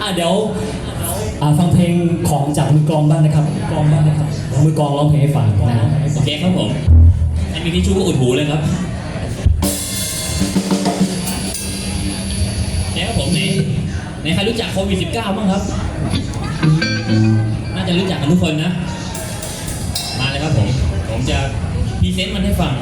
อะเดี๋ยวอ่าฟังเพลงของจากมือกลองบ้างนะครับกลองบ้างนะครับ มือกลองร้องเพลงให้ฟังนะโอเคครับผมอันมีทิชชู่ก็อุดหูเลยครับแล้วผมไหนไหนใครรู้จักโควิด -19 บ้างครับ น่าจะรู้จักกันทุกคนนะ มาเลยครับผม ผมจะพรีเซนต์มันให้ฟัง